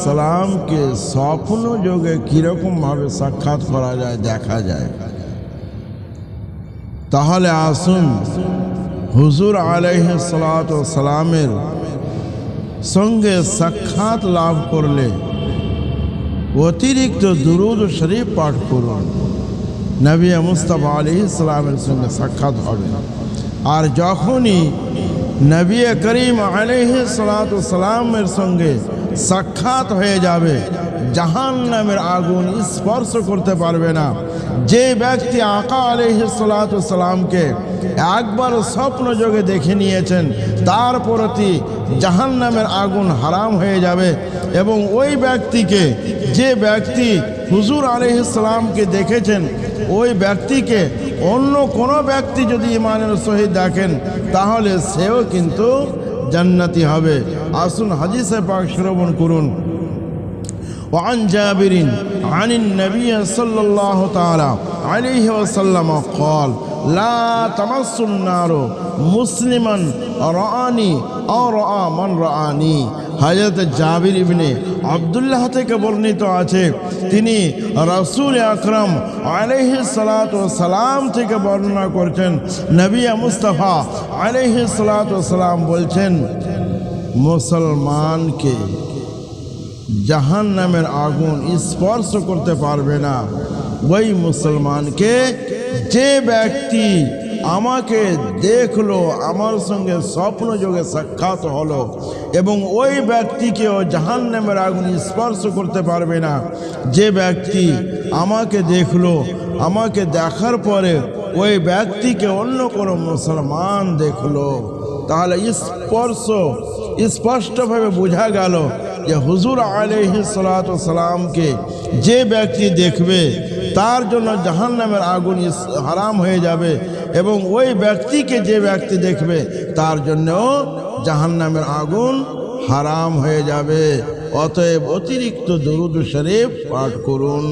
সালামকে স্বপ্ন যোগে কীরকম ভাবে সাক্ষাৎ করা যায় দেখা যায় তাহলে আসুন হুজুর আলহ সালামের সঙ্গে সাক্ষাৎ লাভ করলে অতিরিক্ত দুরুদ শরীফ পাঠ করুন নবী মুস্তফা আলী ইসলামের সঙ্গে সাক্ষাৎ হবে আর যখনই নবী করিম আলহ সালামের সঙ্গে সাক্ষাৎ হয়ে যাবে। জাহান নামের আগুন স্পর্শ করতে পারবে না। যে ব্যক্তি আকা আলহ সালামকে একবার স্বপ্ন যোগে দেখে নিয়েছেন, তার প্রতি জাহান নামের আগুন হারাম হয়ে যাবে এবং ওই ব্যক্তিকে, যে ব্যক্তি হুজুর আলহিসামকে দেখেছেন, ওই ব্যক্তিকে অন্য কোনো ব্যক্তি যদি ইমানের সহিত দেখেন তাহলে সেও কিন্তু জান্নাতি হবে আসুন হাদিসে পাক শ্রবণ করুন وعن جابر عن النبي صلى الله تعالى عليه وسلم قال لا تمس النار مسلما رآني أو رأى من رآني হাজরত জাবির ইবনে আবদুল্লাহ থেকে বর্ণিত আছে। তিনি রসুল আকরম আলাইহি সালাতু সালাম থেকে বর্ণনা করছেন। নবী মুস্তফা আলাইহি সালাতু সালাম বলছেন, মুসলমানকে জাহান নামের আগুন স্পর্শ করতে পারবে না। ওই মুসলমানকে যে ব্যক্তি আমাকে দেখল, আমার সঙ্গে স্বপ্ন যোগে সাক্ষাৎ হলো এবং ওই ব্যক্তিকেও জাহান নামের আগুন স্পর্শ করতে পারবে না। যে ব্যক্তি আমাকে দেখল, আমাকে দেখার পরে ওই ব্যক্তিকে অন্য কোনো মুসলমান দেখল। তাহলে স্পর্শ স্পষ্টভাবে বোঝা গেল যে হুজুর আলহ সালামকে যে ব্যক্তি দেখবে, তার জন্য জাহান নামের আগুন হারাম হয়ে যাবে এবং ওই ব্যক্তিকে যে ব্যক্তি দেখবে, তার জন্যও জাহান নামের আগুন হারাম হয়ে যাবে। অতএব অতিরিক্ত দরুদ শরীফ পাঠ করুন।